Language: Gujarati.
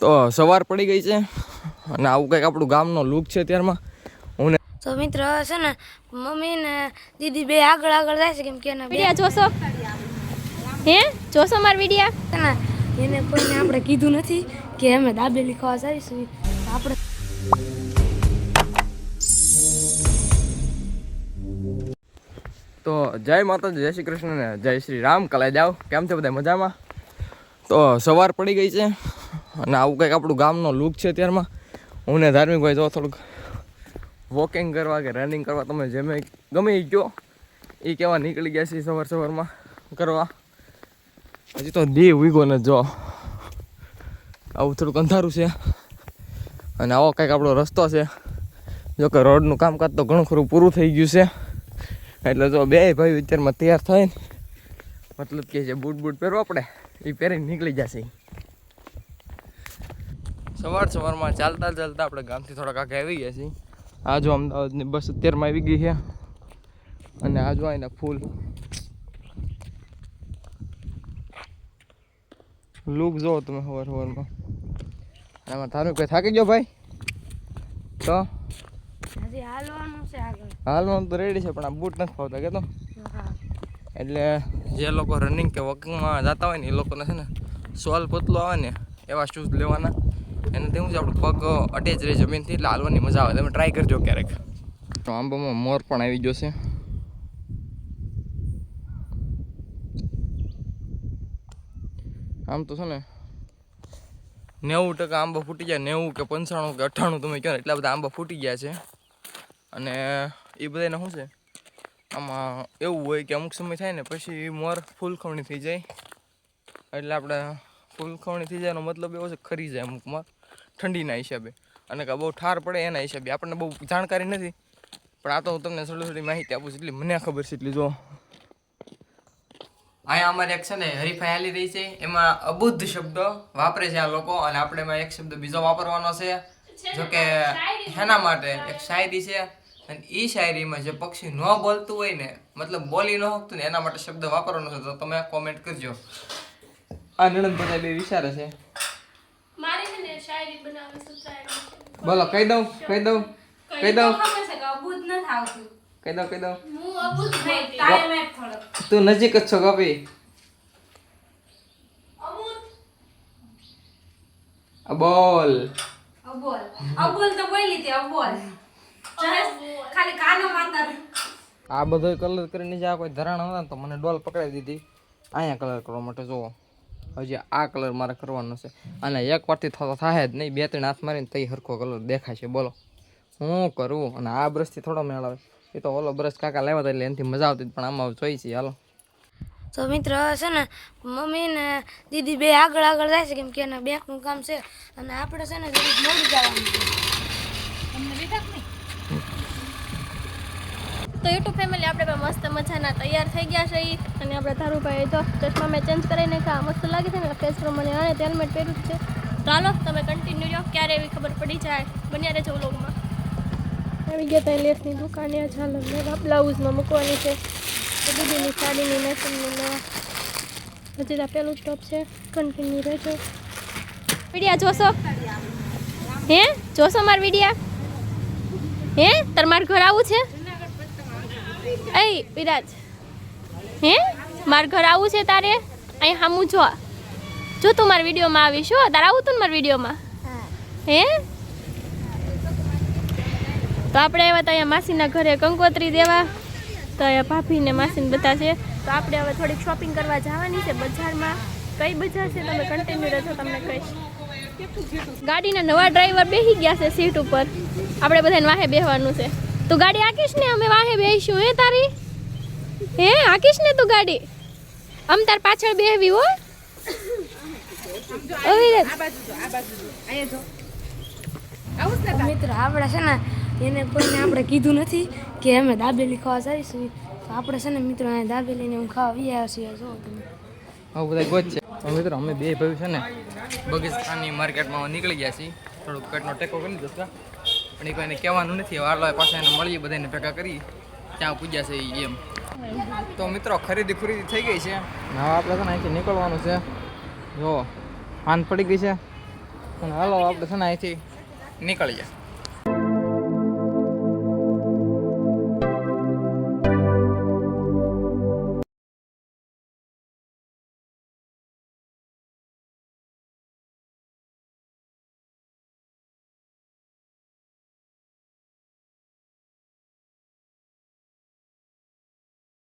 તો સવાર પડી ગઈ છે અને આવું કંઈક આપણું ગામનો લુક છે ત્યારમાં હું ને તો મિત્ર છે ને મમ્મી ને દીદી બે આગળ આગળ જાય છે કેમ કે વિડિયા જોશો? હે? જોશો મારા વિડિયા? ને એને કોઈને આપણે કીધું નથી કે અમે દાબેલી ખાવા જઈશું. તો આપણે તો જય માતાજી જય શ્રી કૃષ્ણ ને જય શ્રી રામ. કલાઈ જાઓ. કેમ છે બધા મજામાં? તો સવાર પડી ગઈ છે અને આવું કંઈક આપણું ગામનો લુક છે ત્યારમાં હું ને ધાર્મિક ભાઈ જો થોડુંક વોકિંગ કરવા કે રનિંગ કરવા તમે જેમે ગમે એ કહો એ કેવા નીકળી ગયા છે સવાર સવારમાં કરવા. હજી તો દેવ ઉગો ને જો. આવું થોડુંક અંધારું છે. અને આવો કંઈક આપણો રસ્તો છે. જો કે રોડનું કામકાજ તો ઘણું ખરું પૂરું થઈ ગયું છે. એટલે જો બે ભાઈ અત્યારમાં તૈયાર થાય ને મતલબ કે જે બૂટ બૂટ પહેરવા પડે એ પહેરીને નીકળી જશે સવાર સવારમાં ચાલતા ચાલતા આપણે ગામથી થોડાક આગળ આવી ગયા છીએ. આ જો અમદાવાદની બસ અત્યારમાં આવી ગઈ છે. અને આ જો એના ફૂલ. લુક જો તમે સવાર સવારમાં. આમાં તારું કઈ થાકી ગયો ભાઈ? તો? હાલવાનું તો રેડી છે પણ આ બૂટ નથી ફાવતા કે તો એટલે જે લોકો રનિંગ કે વોકિંગમાં જતા હોય ને એ લોકોને છે ને સોલ પતલો આવે ને એવા શૂઝ લેવાના. એનાથી તેવું જ આપણું પગ અટેચ રહે જમીનથી એટલે હાલવાની મજા આવે. તમે ટ્રાય કરજો ક્યારેક. તો આંબામાં મોર પણ આવી ગયો છે. આમ તો છે ને નેવું ટકા આંબા ફૂટી જાય નેવું કે પંચાણું કે અઠ્ઠાણું તમે કહો એટલા બધા આંબા ફૂટી ગયા છે. અને એ બધાને શું છે? આમાં એવું હોય કે અમુક સમય થાય ને પછી મોર ફૂલખવણી થઈ જાય. એટલે આપણે ફૂલખવણી થઈ જાય એનો મતલબ એવો છે ખરી જાય અમુક મોર. ઠંડીના હિસાબે. અને કે બહુ ઠાર પડે એના હિસાબે. આપણને બહુ જાણકારી નથી. પણ આ તો હું તમને થોડી થોડી માહિતી આપું છું. એટલી મને ખબર છે. એટલી જો. અહીંયા અમારે એક છે ને, હરીફાઈ હાલી રહી છે. એમાં અબુદ્ધ શબ્દ વાપરે છે આ લોકો. અને આપણે એમાં એક શબ્દ બીજો વાપરવાનો છે. જો કે એના માટે એક શાયરી છે. અને એ શાયરીમાં જે પક્ષી ન બોલતું હોય ને, મતલબ બોલી ન શકતું ને, એના માટે શબ્દ વાપરવાનો છે. તો તમે કોમેન્ટ કરજો. આ નણંદ બધા બે વિચારે છે મારી છે ને શાયરી બનાવે સુચાય બોલો કહી દઉં કહી દઉં કહી દઉં. કહી દઉં. કહી દઉં. તું નજીક જ છો કપી અબોલ. બોલ અબોલ. અબોલ તો બોલી હતી અબોલ. ખાલી કાનો માતા આ બધો કલર કરીને જે આ કોઈ ધરાણ હતા ને તો મને ડોલ પકડાવી દીધી. અહીંયા કલર કરવા માટે જુઓ. હજી આ કલર મારે કરવાનો છે. અને એક વારથી થતો થાય જ નહીં. બે ત્રણ હાથ મારીને તઈ સરખો કલર દેખાય છે. બોલો. હું કરું? અને આ બ્રશથી થોડો મેળ આવે. એ તો ઓલો બ્રશ કાકા લાવ્યા હતા એટલે એનાથી મજા આવતી પણ આમાં જોઈ છે. હાલો. તો મિત્ર છે ને મમ્મી ને દીદી બે આગળ આગળ જાય છે કેમ કે એના બેંકનું કામ છે. અને આપણે છે ને જરીક મોડું જવાનું છે. તમને દીધા નહીં? તો યુટ્યુબ ફેમિલી આપણે મજાના તૈયાર થઈ ગયા છે એ અને આપણે ધારુભાઈ જો ચશ્મા મેં ચેન્જ કરી નાખ્યા મસ્ત લાગે છે ને ફેસ પ્રમાણે અને હેલ્મેટ પહેર્યું છે. ચાલો, તમે કન્ટિન્યુ રહ્યો, ક્યારે એવી ખબર પડી જાય. બન્યા રહેજો વ્લોગમાં આવી ગયા ત્યાં લેસની દુકાને, આ ચાલો મેં બ્લાઉઝમાં મૂકવાની છે. તો દીદીની સાડીની મેચિંગની હજી તો પેલું સ્ટોપ છે. કન્ટિન્યુ રહેજો. વિડિયા જોશો? હે? જોશો મારા વિડિયા? હે? તાર માર ઘર આવું છે? એ વિરાજ હે? માર ઘર આવું છે તારે? અહીં સામું જો. જો તું મારા વિડીયોમાં આવીશ, હો. તારે આવું તું ને મારા વિડીયોમાં? હે? તો આપણે આવ્યા તો અહીંયા માસીના ઘરે કંકોત્રી દેવા, તો અહીંયા ભાભીને માસીને બધા છે. તો આપણે હવે થોડીક શોપિંગ કરવા જવાની છે બજારમાં. કઈ બજાર છે તમે કન્ટિન્યુ રહેજો, તમને કહીશ. ગાડીના નવા ડ્રાઈવર બેસી ગયા છે સીટ ઉપર. આપણે બધાને વાહે બેસવાનું છે. તું ગાડી આકીશ ને અમે વાહે બેસીશું હે તારી? હે આકીશ ને તું ગાડી? આમ તાર પાછળ બેહવી હો. મિત્ર આપણે છે ને એને કોઈને આપણે કીધું નથી કે અમે દાબેલી ખાવા જઈશું તો આપણે છે ને મિત્રો અહીંયા દાબેલીને હું ખાવા આવી આવ્યા છીએ જો તમે. હવે બધા ગોત છે. તો મિત્રો અમે બે ભાઈ છે ને બગીચાની માર્કેટમાં નીકળી ગયા છીએ. થોડુંક કટનો ટેકો કરી છે. પણ એ કોઈને કહેવાનું નથી. વાળવા પાસે એને મળીએ બધાને ભેગા કરી ત્યાં પૂજ્યા છે એમ. તો મિત્રો, ખરીદી ખરીદી થઈ ગઈ છે. હવે આપણે છે ને અહીંથી નીકળવાનું છે. જો હાન પડી ગઈ છે. અને હાલો, આપણે છે ને અહીંથી નીકળીએ.